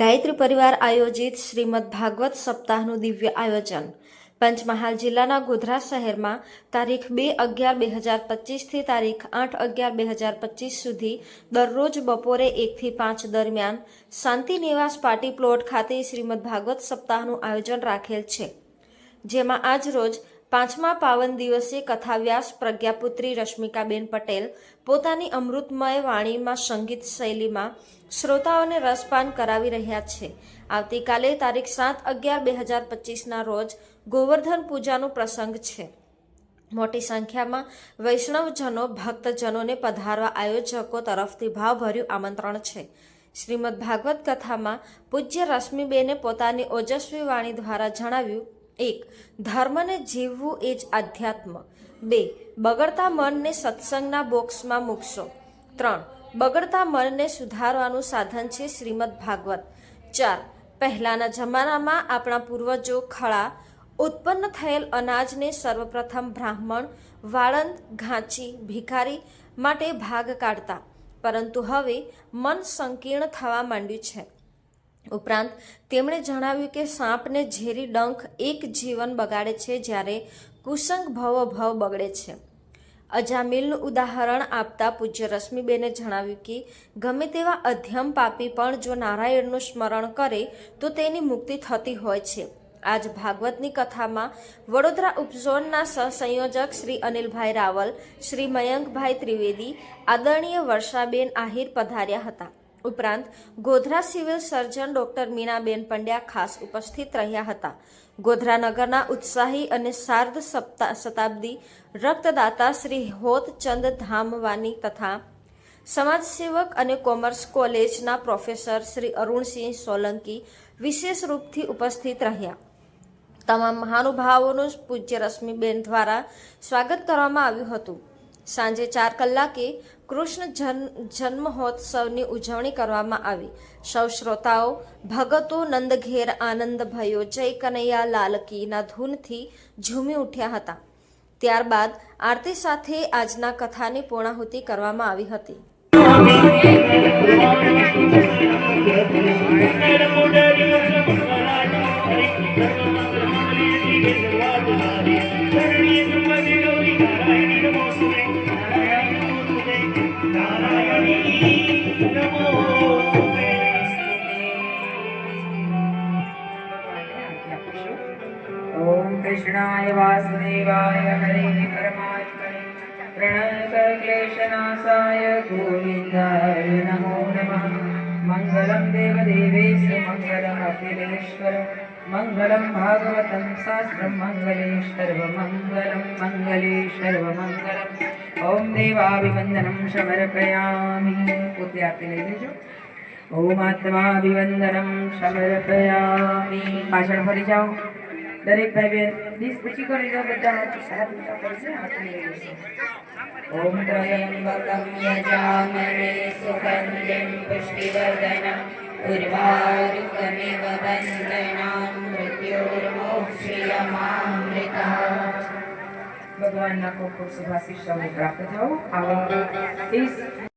ગાયત્રી પરિવાર આયોજિત શ્રીમદ ભાગવત સપ્તાહનું દિવ્ય આયોજન. પંચમહાલ જિલ્લાના ગોધરા શહેરમાં તારીખ બે અગિયાર બે હજાર પચીસથી તારીખ આઠ અગિયાર બે હજાર પચીસ સુધી દરરોજ બપોરે એકથી પાંચ દરમિયાન શાંતિ નિવાસ પાર્ટી પ્લોટ ખાતે શ્રીમદ ભાગવત સપ્તાહનું આયોજન રાખેલ છે. જેમાં આજ રોજ પાંચમા પાવન દિવસે કથાવ્યાસ પ્રજ્ઞાપુત્રી રશ્મિકાબેન પટેલ પોતાની અમૃતમય વાણીમાં સંગીત શૈલીમાં શ્રોતાઓને રસપાન કરાવી રહ્યા છે. આવતીકાલે તારીખ સાત અગિયાર બે હજાર પચીસના રોજ ગોવર્ધન પૂજાનો પ્રસંગ છે. મોટી સંખ્યામાં વૈષ્ણવજનો, ભક્તજનોને પધારવા આયોજકો તરફથી ભાવભર્યું આમંત્રણ છે. શ્રીમદ ભાગવત કથામાં પૂજ્ય રશ્મિબેને પોતાની ઓજસ્વી વાણી દ્વારા જણાવ્યું એક, ધર્મને જીવવું એ જ આધ્યાત્મ. બે, બગડતા મનને સત્સંગના બોક્સમાં મૂકશો. ત્રણ, બગડતા મનને સુધારવાનું સાધન છે શ્રીમદ ભાગવત. ચાર, પહેલાંના જમાનામાં આપણા પૂર્વજો ખળા ઉત્પન્ન થયેલ અનાજને સર્વપ્રથમ બ્રાહ્મણ, વાળંદ, ઘાંચી, ભિખારી માટે ભાગ કાઢતા. પરંતુ હવે મન સંકીર્ણ થવા માંડ્યું છે. ઉપરાંત, તેમણે જણાવ્યું કે સાપને ઝેરી ડંખ એક જીવન બગાડે છે જ્યારે કુસંગ ભવ ભવ બગડે છે. અજામિલનું ઉદાહરણ આપતા પૂજ્ય રશ્મિબેને જણાવ્યું કે, ગમે તેવા અધ્યમ પાપી પણ જો નારાયણનું સ્મરણ કરે, તો તેની મુક્તિ થતી હોય છે. આજ ભાગવતની કથામાં વડોદરા ઉપઝોનના સહસંયોજક શ્રી અનિલભાઈ રાવલ, શ્રી મયંકભાઈ ત્રિવેદી, આદરણીય વર્ષાબેન આહિર પધાર્યા હતા. ઉપરાંત Godhra civil surgeon doctor Minaben Pandya ખાસ ઉપસ્થિત રહ્યા હતા. ગોધરા નગરના ઉત્સાહી અને સાર્ધ સપ્તા, શતાબ્દી રક્તદાતા શ્રી હોતચંદ ધામવાની તથા સમાજસેવક અને કોમર્સ કોલેજના પ્રોફેસર શ્રી અરુણસિંહ સોલંકી વિશેષ રૂપથી ઉપસ્થિત રહ્યા. તમામ મહાનુભાવોનું પૂજ્ય રશ્મિબેન દ્વારા સ્વાગત કરવામાં આવ્યું હતું. સાંજે ચાર કલાકે કૃષ્ણ જન્મ જન્મહોત્સવની ઉજવણી કરવામાં આવી. સૌ શ્રોતાઓ, ભગતો નંદઘેર આનંદ ભયો, જય કનૈયા લાલકીના ધૂનથી ઝૂમી ઉઠ્યા હતા. ત્યારબાદ આરતી સાથે આજના કથાની પૂર્ણાહુતિ કરવામાં આવી હતી. कृष्णाय वासुदेवाय हरे परमात्मने प्रणयकक्लेशनाशाय गोविन्दाय नमो नमः मङ्गलं देवदेवेषु मङ्गलमखिलेश्वर मङ्गलं भागवतं शास्त्रं मङ्गले सर्वमङ्गलं मङ्गले सर्वमङ्गलम् ॐ देवाभिवन्दनं समर्पयामि उद्यापि लेजो ॐ आत्माभिवन्दनं समर्पयामि भाषण फरी દરેક ભાઈ બેન ડીશ પૂછી કરી દો બધા સારા પીતા પડશે લેશે ઓમ ત્રયંબકમ યજામહે સુગંધિમ પુષ્ટિવર્ધનમ ઉર્વારુકમિવ બંધનામ મૃત્યોર્મોક્ષયમામૃતઃ। ભગવાનના ખૂબ ખૂબ શુભાશીષ સૌને પ્રાપ્ત થાઓ આવો.